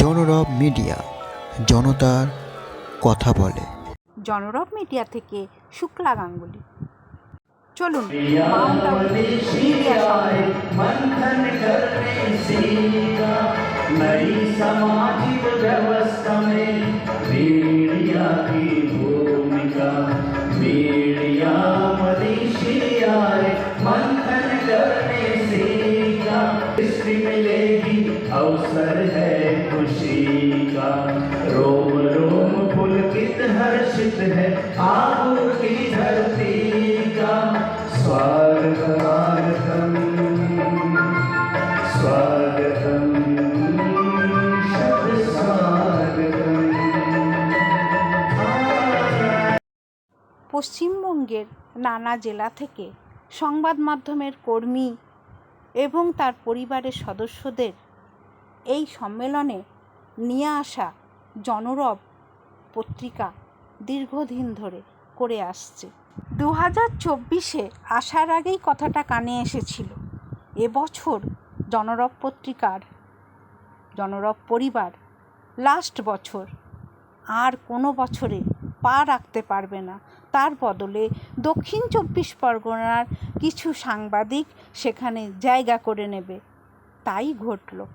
জনরব media জনতার কথা বলে জনরব মিডিয়া থেকে শুক্লা গাঙ্গুলি চলুন মাউন্ট আবু মিডিয়া সম্মেলন मंथन करने सीखा नई सामाजिक व्यवस्था में मीडिया की भूमिका मीडिया मनीषी आए मंथन करने सीखा दृष्टि मिलेगी अवसर है खुशी का रोम रोम पुलकित हर्षित है आबू की धरती का स्वागतम स्वागतम शत स्वागतम পশ্চিমবঙ্গের নানা জেলা থেকে সংবাদ মাধ্যমের কর্মী এবং তার পরিবারের সদস্যদের এই সম্মেলনে নিয়ে আসা জনরব পত্রিকা দীর্ঘদিন ধরে করে আসছে। দু হাজার চব্বিশে আসার আগেই কথাটা কানে এসেছিল। এবছর জনরব পত্রিকার, জনরব পরিবার লাস্ট বছর আর কোনো বছরে পা রাখতে পারবে না। তার বদলে দক্ষিণ চব্বিশ পরগনার কিছু সাংবাদিক সেখানে জায়গা করে নেবে। তাই ঘটল।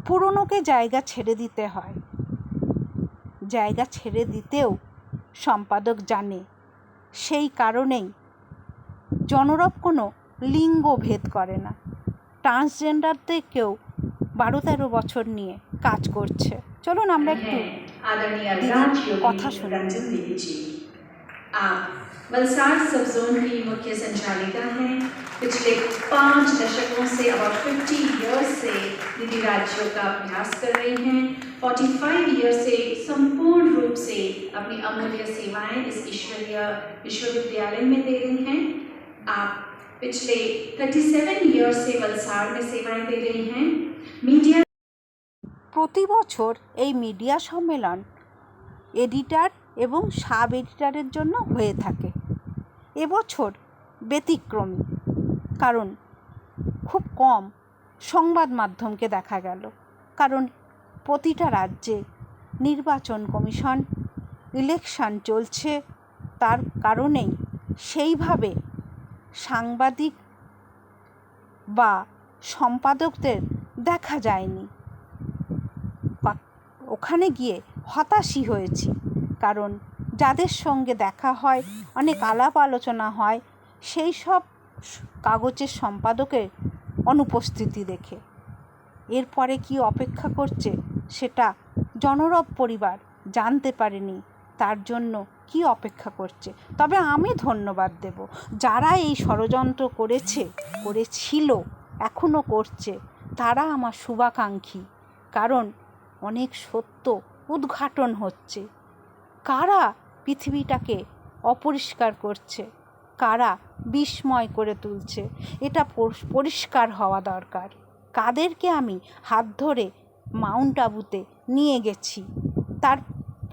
পুরনোকে জায়গা ছেড়ে দিতে হয় জায়গা ছেড়ে দিতেও সম্পাদক জানে সেই কারণেই জনরব কোনো লিঙ্গ ভেদ করে না ট্রান্সজেন্ডারদেরকেও বারো তেরো বছর নিয়ে কাজ করছে চলুন আমরা একটু आदरणीय दीदी, राज्य कथा योगी सुनो। रंजन देवी जी आप वलसाड़ सब जोन की मुख्य संचालिका हैं पिछले पाँच दशकों से अबाउट फिफ्टी ईयर्स से दीदी राज्यों का अभ्यास कर रही हैं फोर्टी फाइव ईयर से संपूर्ण रूप से अपनी अमूल्य सेवाएं इस ईश्वरीय विश्वविद्यालय में दे रही हैं आप पिछले थर्टी सेवन ईयर से वलसाड़ में सेवाएं दे रही हैं मीडिया প্রতি বছর এই মিডিয়া সম্মেলন এডিটার এবং সাব এডিটারের জন্য হয়ে থাকে এবছর ব্যতিক্রমী কারণ খুব কম সংবাদ মাধ্যমকে দেখা গেল। কারণ প্রতিটা রাজ্যে নির্বাচন কমিশন, ইলেকশন চলছে, তার কারণেই সেইভাবে সাংবাদিক বা সম্পাদকদের দেখা যায়নি। ওখানে গিয়ে হতাশই হয়েছি, কারণ যাদের সঙ্গে দেখা হয়, অনেক আলাপ আলোচনা হয়, সেই সব কাগজের সম্পাদকের অনুপস্থিতি দেখে। এরপরে কি অপেক্ষা করছে সেটা জনরব পরিবার জানতে পারেনি, তার জন্য কি অপেক্ষা করছে। তবে আমি ধন্যবাদ দেব। যারা এই ষড়যন্ত্র করেছে, করেছিল এখনও করছে, তারা আমার শুভাকাঙ্ক্ষী। কারণ অনেক সত্য উদ্ঘাটন হচ্ছে। কারা পৃথিবীটাকে অপরিষ্কার করছে? কারা বিস্ময় করে তুলছে। এটা পরিষ্কার হওয়া দরকার। কাদেরকে আমি হাত ধরে মাউন্ট আবুতে নিয়ে গেছি? তার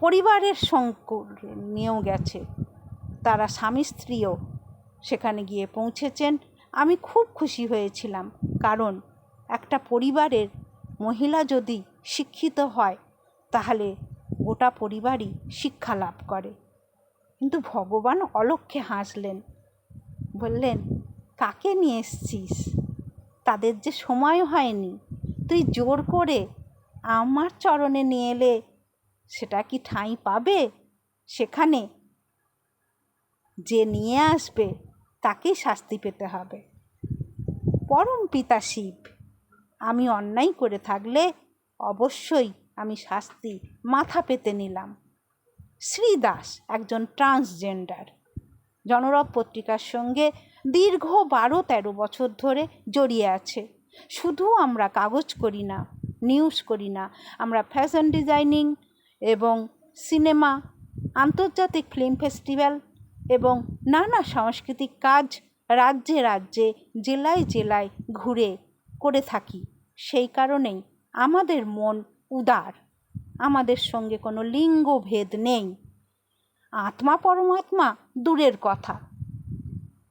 পরিবারের সঙ্গ নিয়েও গেছে। তারা স্বামী স্ত্রীও সেখানে গিয়ে পৌঁছেছেন। আমি খুব খুশি হয়েছিলাম। কারণ একটা পরিবারের মহিলা যদি শিক্ষিত হয়, তাহলে গোটা পরিবারই শিক্ষা লাভ করে। কিন্তু ভগবান অলক্ষ্যে হাসলেন। বললেন, কাকে নিয়ে এসছিস? তাদের যে সময় হয়নি। তুই জোর করে আমার চরণে নিয়ে এলে, সেটা কি ঠাঁই পাবে? সেখানে যে নিয়ে আসবে, তাকেই শাস্তি পেতে হবে। পরম পিতা শিব, আমি অন্যায় করে থাকলে অবশ্যই আমি শাস্তি মাথা পেতে নিলাম। শ্রীদাস একজন ট্রান্সজেন্ডার। জনরব পত্রিকার সঙ্গে দীর্ঘ বারো তেরো বছর ধরে জড়িয়ে আছে। শুধু আমরা কাগজ করি না নিউজ করি না, আমরা ফ্যাশন ডিজাইনিং এবং সিনেমা আন্তর্জাতিক ফিল্ম ফেস্টিভ্যাল এবং নানা সাংস্কৃতিক কাজ রাজ্যে রাজ্যে, জেলায় জেলায় ঘুরে করে থাকি। সেই কারণেই আমাদের মন উদার। আমাদের সঙ্গে কোনো লিঙ্গ ভেদ নেই। আত্মা পরমাত্মা দূরের কথা।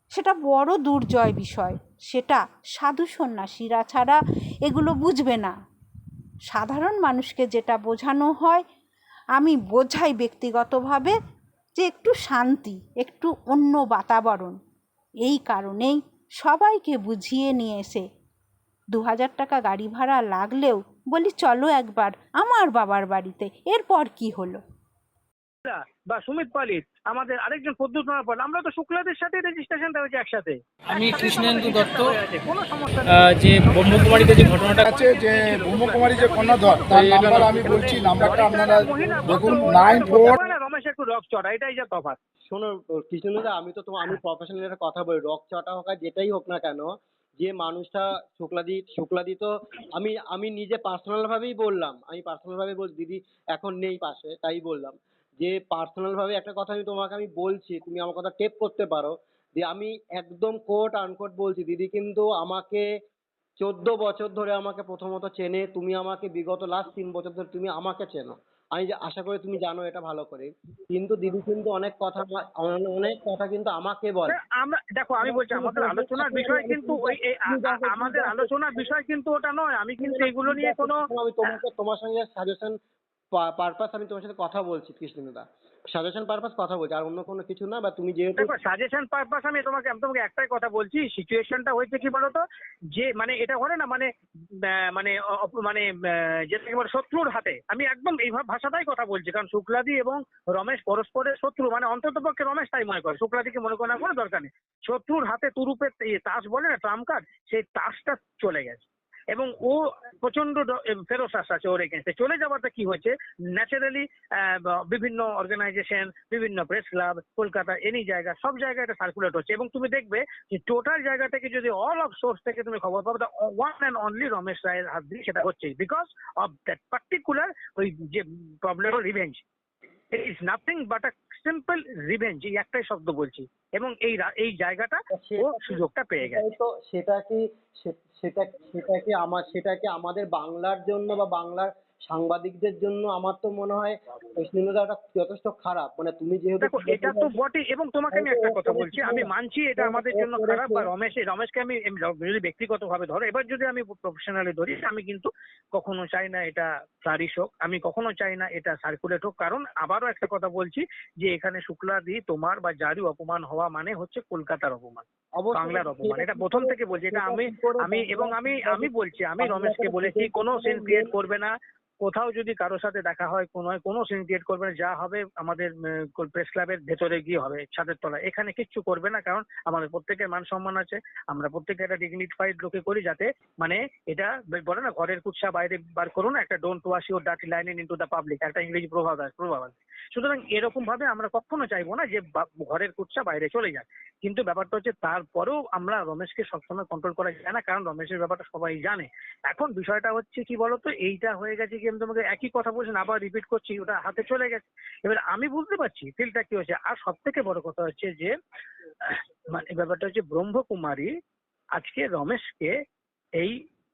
সেটা বড় দুর্জয় বিষয়। সেটা সাধু সন্ন্যাসীরা ছাড়া এগুলো বুঝবে না। সাধারণ মানুষকে যেটা বোঝানো হয়, আমি বোঝাই ব্যক্তিগতভাবে যে একটু শান্তি, একটু অন্য বাতাবরণ। এই কারণেই সবাইকে বুঝিয়ে নিয়ে এসে দু হাজার টাকা গাড়ি ভাড়া লাগলেও বলি, চলো একবার আমার বাবার বাড়িতে। এরপর কি হলো? দা বা সুমিত পালিত আমাদের আরেকজন প্রদ্যুৎ পাল আমরা তো শুক্লাদের সাথে রেজিস্ট্রেশনটা হয়েছে একসাথে। আমি কৃষ্ণেন্দু দত্ত হয়ে কোনো সমস্যা যে ব্রহ্মকুমারীতে যে ঘটনাটা আছে যে ব্রহ্মকুমারী যে কন্যাধর তার নাম্বার আমি বলছি নাম্বারটা আপনারা দেখুন নাইন ফোর রমেশ একটু রক চড়া এটাই যা তফাৎ। শোনো কৃষ্ণদা আমি তো তোমার আমি প্রফেশনাল একটা কথা বলি রক চটা হোক আর যেটাই হোক না কেন যে মানুষটা শুক্লাদি শুক্লাদি তো আমি আমি নিজে পার্সোনাল ভাবেই বললাম আমি পার্সোনাল ভাবে বল দিদি এখন নেই পাশে তাই বললাম। যে পার্সোনাল ভাবে একটা কথা আমি তোমাকে আমি বলছি তুমি আমার কথা টেপ করতে পারো যে আমি একদম কোট আনকোট বলছি দিদি কিন্তু আমাকে চোদ্দ বছর ধরে আমাকে প্রথমত চেনে তুমি আমাকে বিগত লাস্ট তিন বছর ধরে তুমি আমাকে চেনো। আমি যে আশা করি তুমি জানো এটা ভালো করে। কিন্তু দিদি কিন্তু অনেক কথা অনেক কথা কিন্তু আমাকে বলে। আমরা দেখো আমি বলছি আমাদের আলোচনার বিষয় কিন্তু ওই আমাদের আলোচনার বিষয় কিন্তু ওটা নয়। আমি কিন্তু এগুলো নিয়ে কোনো আমি তোমাকে তোমার সঙ্গে সাজেশন পারপাস আমি তোমার সাথে কথা বলছি, কৃষ্ণদা। সাজেশন পারপাস কথা বলছি, আর অন্য কোনো কিছু না, বা তুমি যেহেতু দেখো সাজেশন পারপাস আমি তোমাকে আমি তোমাকে একটাই কথা বলছি সিচুয়েশনটা হয়েছে কি বলতো? যে মানে এটা হয় না মানে মানে মানে যেটাকে বলে শত্রুর হাতে। আমি একদম এই ভাষাটাই কথা বলছি, কারণ শুক্লাদি এবং রমেশ পরস্পরের শত্রু মানে অন্তত পক্ষে রমেশ তাই মনে করে, শুক্লাদিকে মনে করার কোনো দরকার নেই। শত্রুর হাতে তুরুপের তাস বলে না, ট্রাম্প কার্ড, সেই তাসটা চলে গেছে। এবং ও প্রচণ্ড ফেরোসাস আছে ওর এগেনস্টে চলে যাওয়াতে কি হয়েছে? ন্যাচারালি বিভিন্ন অর্গানাইজেশন বিভিন্ন প্রেস ক্লাব কলকাতা এনি জায়গা, সব জায়গায় এটা সার্কুলেট হচ্ছে। এবং তুমি দেখবে যে টোটাল জায়গা থেকে যদি অল অফ সোর্স থেকে তুমি খবর পাবে ওয়ান অ্যান্ড অনলি রমেশ রায়ের হাত দিয়ে সেটা হচ্ছে বিকজ অফ দ্যাট পার্টিকুলার ওই যে problem revenge it is nothing but a simple revenge এই একটাই শব্দ বলছি এবং এই এই জায়গাটা ও সুযোগটা পেয়ে গেছে। তো সেটা কি সেটা সেটা কি আমার সেটা কি আমাদের বাংলার জন্য বা বাংলার সাংবাদিকদের জন্য আমার তো মনে হয় ওটা যথেষ্ট খারাপ। মানে তুমি যেহেতু দেখো এটা তো বটে এবং তোমাকে আমি একটা কথা বলছি আমি মানছি এটা আমাদের জন্য খারাপ। বা রমেশ রমেশকে আমি যদি ব্যক্তিগতভাবে ধরো এবার যদি আমি প্রফেশনালি ধরি আমি কিন্তু কখনো চাই না এটা ফ্লারিশ হোক আমি কখনো চাই না এটা সার্কুলেট হোক। কারণ আবারও একটা কথা বলছি যে এখানে শুক্লাদি তোমার বা যারই অপমান হওয়া মানে হচ্ছে কলকাতার অপমান। বাংলার অপমান। এটা প্রথম থেকে বলছি এটা আমি আমি এবং আমি আমি বলছি আমি রমেশকে বলেছি কোনো সিন ক্রিয়েট করবে না। কোথাও যদি কারোর সাথে দেখা হয় কোনো কোনো সিন ক্রিয়েট করবে না যা হবে আমাদের প্রেস ক্লাবের ভেতরে গিয়ে হবে ছাদের তলায়। এখানে কিচ্ছু করবে না কারণ আমাদের প্রত্যেকের মান সম্মান আছে। আমরা প্রত্যেকে একটা ডিগনিফাইড লোকে করি যাতে মানে এটা বলে না ঘরের কুৎসা বাইরে বার করো না একটা don't wash your dirty linen in to the public একটা ইংরেজি প্রভাব আছে প্রভাব আছে। সুতরাং এরকম ভাবে আমরা কখনো চাইব না যে ঘরের কুৎসা বাইরে চলে যাক। কিন্তু ব্যাপারটা হচ্ছে তারপরেও আমরা রমেশকে সবসময় কন্ট্রোল করা যায় না কারণ রমেশের ব্যাপারটা সবাই জানে। এখন বিষয়টা হচ্ছে কি বলতো এইটা হয়ে গেছে কি আমি তোমাকে একই কথা বলছি না, আবার রিপিট করছি ওটা হাতে চলে গেছে। এবার আমি বুঝতে পারছি ফিলটা কি হয়েছে। আর সব থেকে বড় কথা হচ্ছে যে মানে ব্যাপারটা হচ্ছে ব্রহ্মকুমারী আজকে রমেশকে এই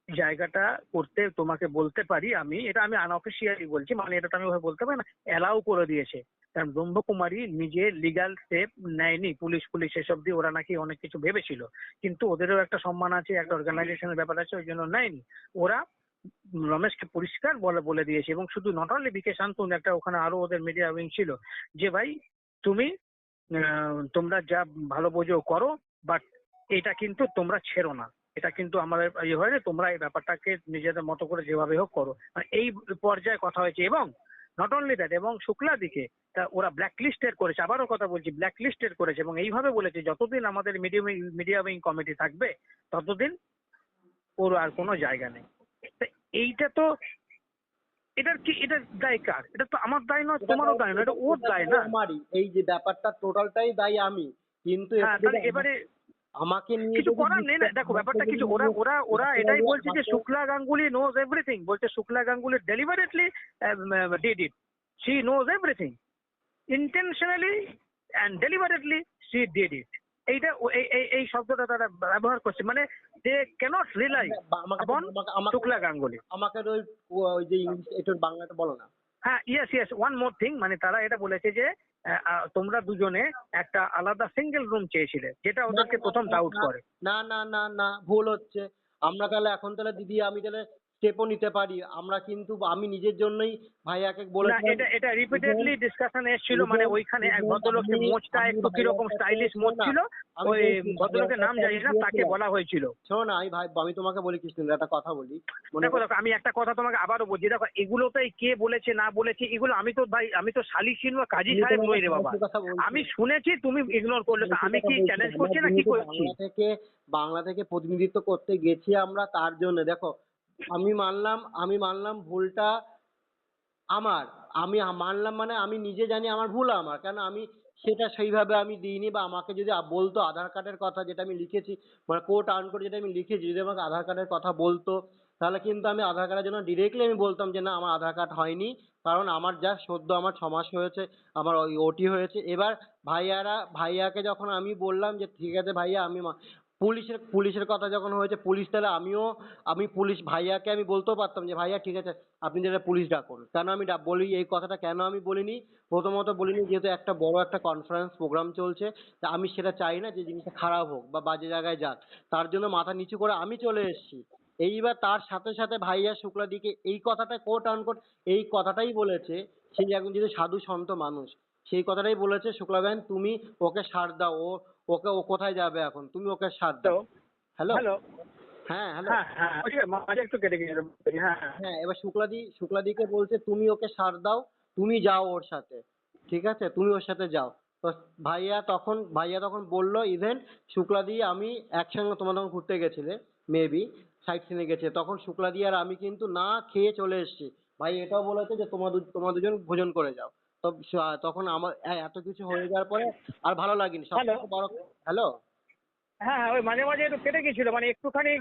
জায়গাটা করতে তোমাকে বলতে পারি আমি, এটা আমি আনঅফিসিয়ালি বলছি মানে এটা তো আমি ওভাবে বলতে পারি না অ্যালাউ করে দিয়েছে। কারণ ব্রহ্মকুমারী নিজে লিগাল স্টেপ নেয়নি, পুলিশ পুলিশ এসব দিয়ে ওরা নাকি অনেক কিছু ভেবেছিল। কিন্তু ওদেরও একটা সম্মান আছে, একটা অর্গানাইজেশনের ব্যাপার আছে, ওই জন্য নেয়নি। ওরা রমেশকে পরিষ্কার বলে বলে দিয়েছে, এবং শুধু নট অনলি বিকে শান্তন একটা ওখানে আরও ওদের মিডিয়া উইং ছিল, যে ভাই, তুমি তোমরা যা ভালো বোঝো করো বাট এটা কিন্তু তোমরা ছেড়ো না। এটা কিন্তু আমাদের ইয়ে হয় তোমরা এই ব্যাপারটাকে নিজেদের মতো করে যেভাবে হোক করো। মানে এই পর্যায়ে কথা হয়েছে এবং নট অনলি দ্যাট এবং শুক্লা দিকে তা ওরা ব্ল্যাক লিস্টেড করেছে। আবারও কথা বলছি ব্ল্যাক লিস্টেড করেছে এবং এইভাবে বলেছে যতদিন আমাদের মিডিয়াম মিডিয়া উইং কমিটি থাকবে ততদিন ওর আর কোনো জায়গা নেই। এইটা তো এটার কি এটা দায় কার? এটা তো আমার দায় নয় তোমারও দায় নয় এটা ওর দায় না। এই যে ব্যাপারটা টোটালটাই দায়ী আমি। কিন্তু হ্যাঁ এবারে আমাকে নিয়ে কিছু করার নেই না। দেখো ব্যাপারটা কিছু ওরা ওরা ওরা এটাই বলছে যে শুক্লা গাঙ্গুলি নোজ এভরিথিং বলছে Shukla Ganguly deliberately did it she knows everything intentionally and deliberately she did it এইটা এই এই- শব্দটা তারা ব্যবহার করছে। মানে দে ক্যানট রিলাই আমাকে শুক্লা গাঙ্গুলি। আমাকে ওই ওই যে ইংলিশ বাংলাটা বলো না। হ্যাঁ yes yes one more thing মানে তারা এটা বলেছে যে তোমরা দুজনে একটা আলাদা সিঙ্গেল রুম চেয়েছিলে যেটা ওদেরকে প্রথম ডাউট করে। না না না না ভুল হচ্ছে। আমরা তাহলে এখন তাহলে দিদি আমি তাহলে স্টেপও নিতে পারি। আমরা কিন্তু আমি নিজের জন্যই ভাইয়াকে না বলেছিলাম এটা এটা রিপিটেডলি ডিসকাশন এসেছিল মানে ওইখানে এক ভদ্রলোকের মোচটা একটু কীরকম স্টাইলিশ মোচ ছিল ওই ভদ্রলোকের নাম জানি না? তাকে বলা হয়েছিল। শোনো না আমি ভাই আমি তোমাকে বলি কৃষ্ণেন্দু একটা কথা বলি। দেখো দেখো আমি একটা কথা তোমাকে আবারও বলছি। দেখো এগুলোতেই কে বলেছে না বলেছে এগুলো আমি তো ভাই আমি তো শালিশি নয় কাজী সাহেব নই রে বাবা। আমি শুনেছি তুমি ইগনোর করলে। আমি কি চ্যালেঞ্জ করছি না কি করছি? বাংলা থেকে বাংলা থেকে প্রতিনিধিত্ব করতে গেছি আমরা তার জন্য। দেখো আমি মানলাম আমি মানলাম ভুলটা আমার। আমি মানলাম মানে আমি নিজে জানি আমার ভুল আমার। কেন? আমি সেটা সেইভাবে আমি দিইনি বা আমাকে যদি বলতো আধার কার্ডের কথা যেটা আমি লিখেছি মানে কোর্ট আর্ন করে যেটা আমি লিখেছি, যদি আমাকে আধার কার্ডের কথা বলতো, তাহলে কিন্তু আমি আধার কার্ডের জন্য ডিরেক্টলি আমি বলতাম যে, না, আমার আধার কার্ড হয়নি, কারণ আমার যা সদ্য আমার ছ মাস হয়েছে, আমার ওই ওটি হয়েছে। এবার ভাইয়ারা, ভাইয়াকে যখন আমি বললাম যে, ঠিক আছে ভাইয়া, আমি পুলিশের পুলিশের কথা যখন হয়েছে, পুলিশ তাহলে আমিও, আমি পুলিশ ভাইয়াকে আমি বলতেও পারতাম যে, ভাইয়া, ঠিক আছে, আপনি যেটা পুলিশ ডাকুন। কেন আমি বলি, এই কথাটা কেন আমি বলিনি? প্রথমত বলিনি যেহেতু একটা বড় একটা কনফারেন্স প্রোগ্রাম চলছে, তা আমি সেটা চাই না যে, জিনিসটা খারাপ হোক বা বাজে জায়গায় যাক। তার জন্য মাথা নিচু করে আমি চলে এসেছি। এইবার তার সাথে সাথে ভাইয়া শুক্লাদিকে এই কথাটা কোট আনকোট এই কথাটাই বলেছে সেই একজন যদি সাধু সন্ত মানুষ, সেই কথাটাই বলেছে শুক্লাবেন তুমি ওকে সার দাও, ও ওকে ও কোথায় যাবে এখন? তুমি ওকে সার দাও। হ্যালো হ্যালো হ্যাঁ হ্যালো হ্যাঁ হ্যাঁ মাঝে একটু কেটে হ্যাঁ। এবার শুক্লাদি শুক্লাদিকে বলছে তুমি ওকে সার দাও তুমি যাও ওর সাথে ঠিক আছে? তুমি ওর সাথে যাও। তো ভাইয়া তখন ভাইয়া তখন বলল ইভেন শুক্লাদি আমি একসঙ্গে তোমরা তখন ঘুরতে গেছিলে মেবি সাইট সিনে গেছে। তখন শুক্লাদি আর আমি কিন্তু না খেয়ে চলে এসেছি। ভাই এটাও বলেছে যে তোমার তোমরা দুজন ভোজন করে যাও। তখন আমার এ- এত কিছু হয়ে যাওয়ার পরে আর ভালো লাগেনি? হ্যালো? হ্যাঁ হ্যাঁ ওই মাঝে মাঝে একটু কেটে গেছিল মানে একটুখানি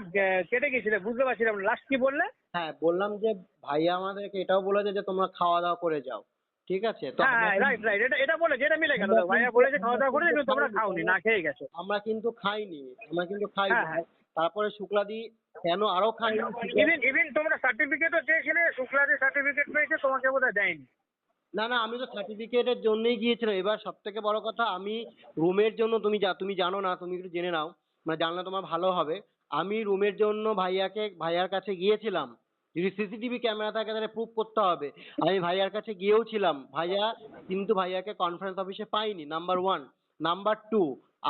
কেটে গেছিল বুঝতে পারছিলাম লাস্ট কি বললে? হ্যাঁ বললাম যে ভাইয়া আমাদেরকে এটাও বলেছে যে তোমরা খাওয়া দাওয়া করে যাও। ঠিক আছে? তো হ্যাঁ রাইট রাইট এটা এটা বলেছে এটা মিলে গেল। ভাইয়া বলেছে খাওয়া দাওয়া করে কিন্তু তোমরা খাওনি না খেয়ে গেছো। আমরা কিন্তু খাইনি আমরা কিন্তু খাইনি। হ্যাঁ, হ্যাঁ। তারপরে শুক্লাদি কেন আরও খাইনি? ইভেন ইভেন তোমরা সার্টিফিকেটও চেয়েছিলে শুক্লাদের সার্টিফিকেট পেয়েছে তোমাকে বোধহয় দেয়নি। না না, আমি তো সার্টিফিকেটের জন্যই গিয়েছিলাম। এবার সব থেকে বড় কথা, আমি রুমের জন্য, তুমি যা, তুমি জানো না, তুমি একটু জেনে নাও। মানে জানলে তোমার ভালো হবে। আমি রুমের জন্য ভাইয়াকে, ভাইয়ার কাছে গিয়েছিলাম। যদি সিসিটিভি ক্যামেরা থাকে, তাহলে প্রুফ করতে হবে। আমি ভাইয়ার কাছে গিয়েও ছিলাম। ভাইয়া কিন্তু ভাইয়াকে কনফারেন্স অফিসে পাইনি নাম্বার ওয়ান নাম্বার টু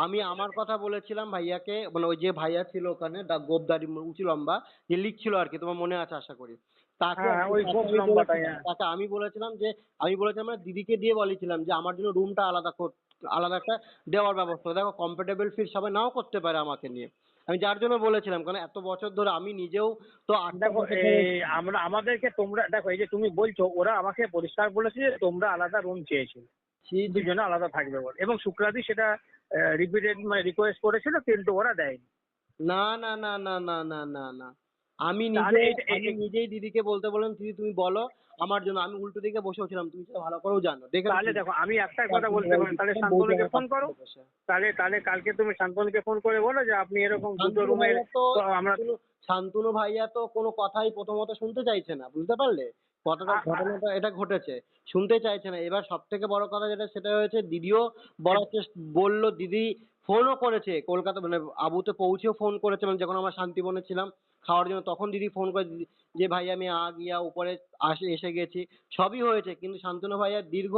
আমি আমার কথা বলেছিলাম ভাইয়াকে মানে ওই যে ভাইয়া ছিল ওখানে, দা গোবদারি উঁচু লম্বা, যে লিখছিল আর কি, তোমার মনে আছে আশা করি। তাকে হ্যাঁ, তাকে আমি বলেছিলাম- হ্যাঁ। আমি বলেছিলাম যে আমি বলেছিলাম আমার দিদিকে দিয়ে বলেছিলাম যে আমার জন্য রুমটা আলাদা আলাদা একটা দেওয়ার ব্যবস্থা দেখো কমফোর্টেবল ফিল সবাই নাও করতে পারে আমাকে নিয়ে। আমি যার জন্য বলেছিলাম কারণ এত বছর ধরে আমি নিজেও তো দেখো আমরা আমাদেরকে তোমরা দেখো এই যে তুমি বলছো ওরা আমাকে পরিষ্কার বলেছে যে তোমরা আলাদা রুম চেয়েছিলে। দুজনে আলাদা থাকবে বলে। এবং শুক্রাদি সেটা রিপিটেড মানে রিকোয়েস্ট করেছিল কিন্তু ওরা দেয়নি। না না না না না না না না। আমি নিজে আমি নিজেই দিদিকে বলতে বললাম দিদি তুমি বলো আমার জন্য আমি উল্টো দিকে বসে ছিলাম তুমি সেটা ভালো করেও জানো। দেখে তাহলে দেখো আমি একটা কথা বলতে পারি তাহলে শান্তনুকে ফোন করো। তাহলে তাহলে কালকে তুমি শান্তনুকে ফোন করে বলো যে আপনি এরকম দুটো রুমে তো আমরা শান্তনু- শান্তনু ভাইয়া তো কোনো কথাই প্রথমত শুনতে চাইছে না বুঝতে পারলে? কতটা ঘটনাটা এটা ঘটেছে। শুনতে চাইছে না। এবার সব থেকে বড় কথা যেটা সেটা হয়েছে দিদিও বলার চেষ্টা বলল দিদি ফোনও করেছে। কলকাতা মানে আবুতে পৌঁছেও ফোন করেছে। মানে যখন আমরা শান্তিবনে ছিলাম খাওয়ার জন্য তখন দিদি ফোন করে দিদি- যে ভাই আমি আ গিয়া উপরে আসে এসে গেছি। সবই হয়েছে। কিন্তু শান্তনু ভাইয়া দীর্ঘ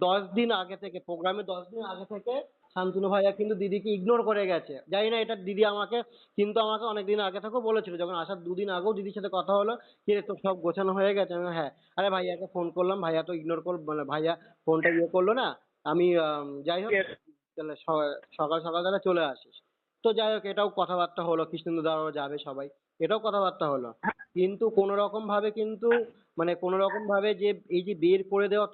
দশ দিন আগে থেকে প্রোগ্রামে দশ দিন আগে থেকে শান্তনু ভাইয়া কিন্তু দিদিকে ইগনোর করে গেছে। জানি না এটা দিদি আমাকে, কিন্তু আমাকে অনেক দিন আগে থেকেও বলেছিল, যখন আসার দুদিন আগেও দিদির সাথে কথা হলো, কি তোর সব গোছানো হয়ে গেছে? আমি হ্যাঁ। আরে ভাইয়াকে ফোন করলাম, ভাইয়া তো ইগনোর কর মানে ভাইয়া ফোনটা ইয়ে করল না, আমি যাই হোক, তাহলে সকাল সকাল তাহলে চলে আসিস। তো যাই হোক, এটাও কথাবার্তা হলো, কৃষ্ণেন্দু দাঁড়াও যাবে সবাই, এটাও কথাবার্তা হলো। কিন্তু কোনো রকম ভাবে কিন্তু মানে কোনো রকম ভাবে যে এই যে বের করে দেওয়া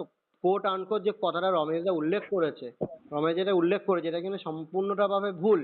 কোট আনকোট যে কথাটা রমেশ দা উল্লেখ করেছে, রমেশ যেটা উল্লেখ করেছে, এটা কিন্তু সম্পূর্ণটা ভাবে ভুল।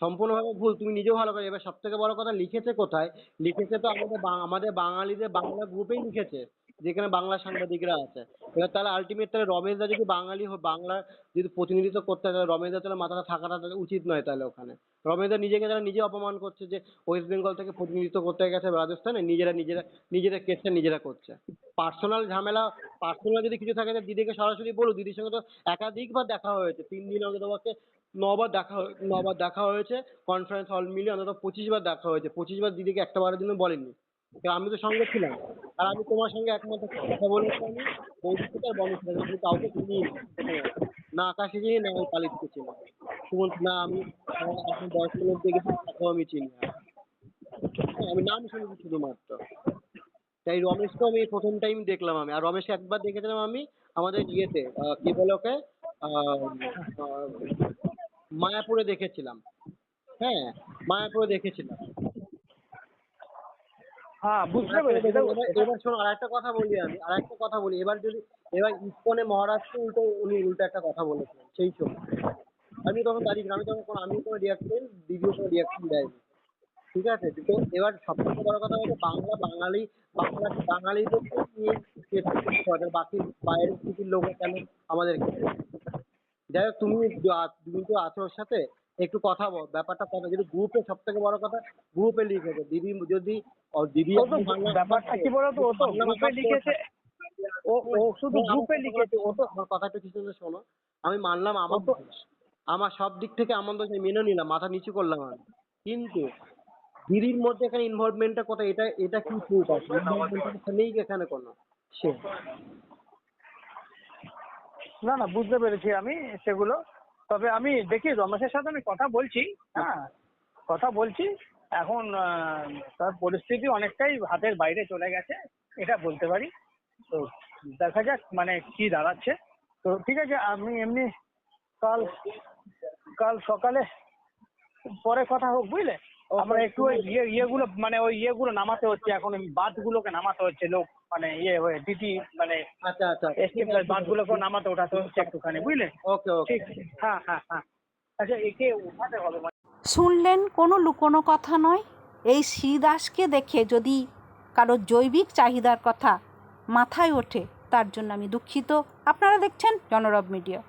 সম্পূর্ণভাবে ভুল, তুমি নিজেও ভালো করে, এবার সব থেকে বড় কথা লিখেছে কোথায়? লিখেছে তো আমাদের আমাদের বাঙালিদের বাংলা গ্রুপেই লিখেছে। যেখানে বাংলা সাংবাদিকরা আছে। এবার তাহলে আলটিমেট তাহলে রমেশদা যদি বাঙালি বাংলা যদি প্রতিনিধিত্ব করতে হয়, তাহলে রমেশদা তাহলে মাথাটা থাকাটা তাহলে উচিত নয় তাহলে ওখানে। রমেশদা নিজেকে তারা নিজে অপমান করছে যে ওয়েস্ট বেঙ্গল থেকে প্রতিনিধিত্ব করতে গেছে রাজস্থানে, নিজেরা নিজেরা নিজেরা কেসটা নিজেরা করছে। পার্সোনাল ঝামেলা পার্সোনাল যদি কিছু থাকে দিদিকে সরাসরি বলো দিদির সঙ্গে তো একাধিকবার দেখা হয়েছে। তিন দিন অন্তত পক্ষে নবার দেখা নবার দেখা হয়েছে। কনফারেন্স হল মিলিয়ে অন্তত পঁচিশ বার দেখা হয়েছে। পঁচিশ বার দিদিকে একটা বারের জন্য বলেনি। তো আমি তো সঙ্গে ছিলাম। আর আমি তোমার সঙ্গে একমাত্র কথা বলেছি আমি আমি কাউকে চিনি না। আকাশে চিনি, না ওই কালিদিকে চিনি। সুমন না আমি এখন বয়স্ক লোক দেখেছি তাকেও আমি চিনি না। আমি নাম শুনেছি শুধুমাত্র। তাই রমেশকেও আমি প্রথম টাইম দেখলাম আমি। আর রমেশকে একবার দেখেছিলাম আমি আমাদের ইয়েতে কি বলে ওকে? মায়াপুরে দেখেছিলাম। হ্যাঁ মায়াপুরে দেখেছিলাম। হ্যাঁ বুঝতে পেরেছি। এবার শোনো আর একটা কথা বলি আমি আর একটা কথা বলি। এবার যদি এবার ইস্কনে মহারাষ্ট্র উল্টো উনি উল্টো একটা কথা বলেছিলেন সেই সময়। আমি তখন দাঁড়িয়ে। আমি তখন আমি কোনো রিয়াকশন দিদিও কোনো রিয়াকশন দেয়নি। ঠিক আছে? তো এবার সবথেকে বড় কথা হচ্ছে বাংলা বাঙালি বাংলা বাঙালিদের নিয়ে create করতে হবে। বাকি বাইরের সিটির লোক কেন আমাদেরকে যাই হোক তুমি তুমি তো আছো ওর সাথে। একটু কথা বল ব্যাপারটা কথা যদি গ্রুপে সব থেকে বড় কথা গ্রুপে লিখেছে। দিদি যদি দিদি তো ব্যাপারটা কি বলতো ও তো গ্রুপে লিখেছে। ও ও শুধু গ্রুপে লিখেছে। ও তো আমার কথা একটু কিছু শোনো। আমি মানলাম আমার দোষ। আমার সব দিক থেকে আমার দোষ মেনে নিলাম মাথা নিচু করলাম আমি। কিন্তু দিদির মধ্যে এখানে ইনভলভমেন্টটা কোথায়? এটা এটা কি প্রুফ আছে? নেই এখানে কোনো। সে না না বুঝতে পেরেছি আমি সেগুলো। তবে আমি দেখি রমেশের সাথে আমি কথা বলছি হ্যাঁ কথা বলছি। এখন তার পরিস্থিতি অনেকটাই হাতের বাইরে চলে গেছে, এটা বলতে পারি। তো দেখা যাক মানে কি দাঁড়াচ্ছে। তো ঠিক আছে, আমি এমনি কাল কাল সকালে পরে কথা হোক, বুঝলে? আমরা একটু ওই ইয়ে ইয়েগুলো মানে ওই ইয়েগুলো নামাতে হচ্ছে এখন বাঁধগুলোকে নামাতে হচ্ছে লোক মানে ইয়ে হয়ে দিদি মানে আচ্ছা আচ্ছা। প্লাস বাঁধগুলোকে নামাতে ওঠাতে হচ্ছে একটুখানি বুঝলে? ওকে ওকে। ঠিক। হ্যাঁ হ্যাঁ হ্যাঁ। আচ্ছা একে উঠাতে হবে মানে। শুনলেন কোনো লুকোনো কথা নয়? এই শ্রীদাসকে দেখে যদি কারও জৈবিক চাহিদার কথা মাথায় ওঠে তার জন্য আমি দুঃখিত। আপনারা দেখছেন জনরব মিডিয়া।